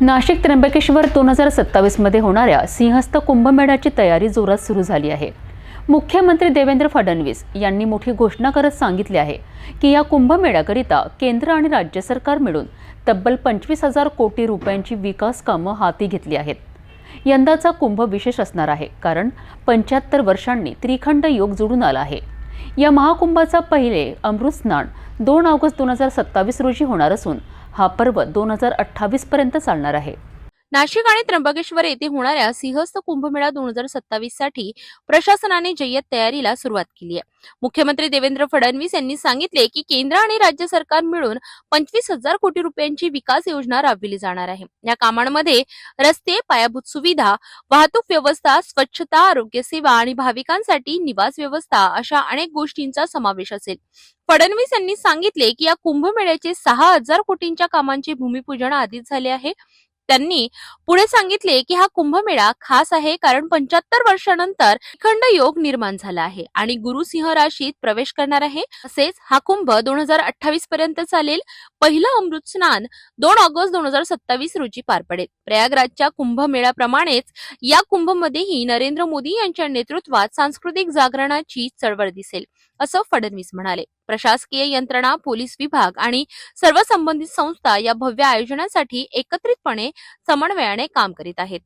नाशिक त्र्यंबकेश्वर दोन हजार सत्तावीसमध्ये होणाऱ्या सिंहस्थ कुंभमेळ्याची तयारी जोरात सुरू झाली आहे. मुख्यमंत्री देवेंद्र फडणवीस यांनी मोठी घोषणा करत सांगितले आहे की या कुंभमेळ्याकरिता केंद्र आणि राज्य सरकार मिळून तब्बल पंचवीस हजार कोटी रुपयांची विकास कामं हाती घेतली आहेत. यंदाचा कुंभ विशेष असणार आहे कारण पंच्याहत्तर वर्षांनी त्रिखंड योग जुळून आला आहे. या महाकुंभाचा पहिले अमृत स्नान दोन ऑगस्ट दोन हजार सत्तावीस रोजी होणार असून हा पर्व दोन हजार अठ्ठावीसपर्यंत चालणार आहे. नाशिक आणि त्र्यंबकेश्वर येथे होणाऱ्या सिंहस्थ कुंभमेळा दोन हजार सत्तावीससाठी प्रशासनाने जय्यत तयारीला सुरुवात केली आहे. मुख्यमंत्री देवेंद्र फडणवीस यांनी सांगितले की केंद्र आणि राज्य सरकार मिळून पंचवीस हजार कोटी रुपयांची विकास योजना राबविली जाणार आहे. या कामांमध्ये रस्ते पायाभूत सुविधा वाहतूक व्यवस्था स्वच्छता आरोग्य सेवा आणि भाविकांसाठी निवास व्यवस्था अशा अनेक गोष्टींचा समावेश असेल. फडणवीस यांनी सांगितले की या कुंभमेळ्याचे सहा हजार कोटींच्या कामांचे भूमिपूजन आधीच झाले आहे. त्यांनी पुढे सांगितले की हा कुंभमेळा खास आहे कारण पंच्याहत्तर वर्षानंतर खंड योग निर्माण झाला आहे आणि गुरु सिंह राशीत प्रवेश करणार आहे. तसेच हा कुंभ दोन हजार अठ्ठावीस पर्यंत चालेल. पहिलं अमृत स्नान दोन ऑगस्ट दोन हजार सत्तावीस रोजी पार पडेल. प्रयागराजच्या कुंभमेळ्याप्रमाणेच या कुंभमध्येही नरेंद्र मोदी यांच्या नेतृत्वात सांस्कृतिक जागरणाची चळवळ दिसेल असं फडणवीस म्हणाले. प्रशासकीय यंत्रणा पोलीस विभाग आणि सर्व संबंधित संस्था या भव्य आयोजनासाठी एकत्रितपणे समन्वयाने काम करीत आहेत.